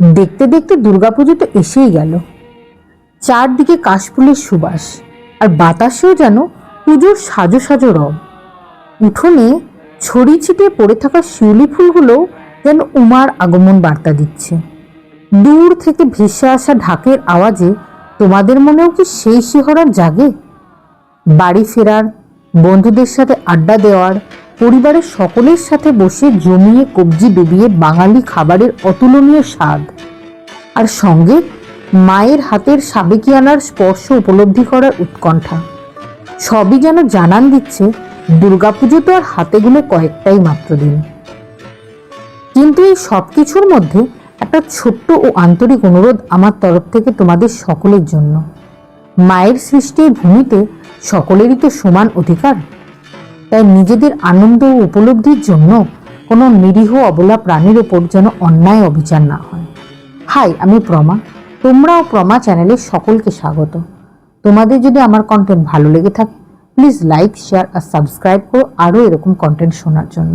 দেখতে দেখতে দুর্গাপুজো তো এসেই গেল। চারদিকে কাশফুলের সুবাস আর বাতাসেও যেন পুজোর সাজো সাজো রব উঠোনে ছড়ি ছিটিয়ে পড়ে থাকা শিউলি ফুলগুলো যেন উমার আগমন বার্তা দিচ্ছে। দূর থেকে ভেসে আসা ঢাকের আওয়াজে তোমাদের মনেও কি সেই শিহরণ জাগে? বাড়ি ফেরার, বন্ধুদের সাথে আড্ডা দেওয়ার পরিবারের সকলের সাথে বসে জমিয়ে কবজি ডুবিয়ে বাঙালি খাবারের অতুলনীয় স্বাদ। আর সঙ্গে মায়ের হাতের সাবেকিয়ানার স্পর্শ উপলব্ধি করার উৎকণ্ঠা। সবই যেন জানান দিচ্ছে দুর্গাপুজো তো আর হাতে গুনে কয়েকটাই মাত্র দিন। কিন্তু এই সব কিছুর মধ্যে একটা ছোট্ট ও আন্তরিক অনুরোধ আমার তরফ থেকে তোমাদের সকলের জন্য। মায়ের সৃষ্টি এই ভূমিতে সকলেরই তো সমান অধিকার। তাই নিজেদের আনন্দ ও উপলব্ধির জন্য কোনো নিরীহ অবলা প্রাণীর ওপর যেন অন্যায় অবিচার না হয়। হাই, আমি প্রমা। তোমরাও প্রমা চ্যানেলে সকলকে স্বাগত। তোমাদের যদি আমার কন্টেন্ট ভালো লেগে থাকে প্লিজ লাইক শেয়ার আর সাবস্ক্রাইব করো আরও এরকম কন্টেন্ট শোনার জন্য।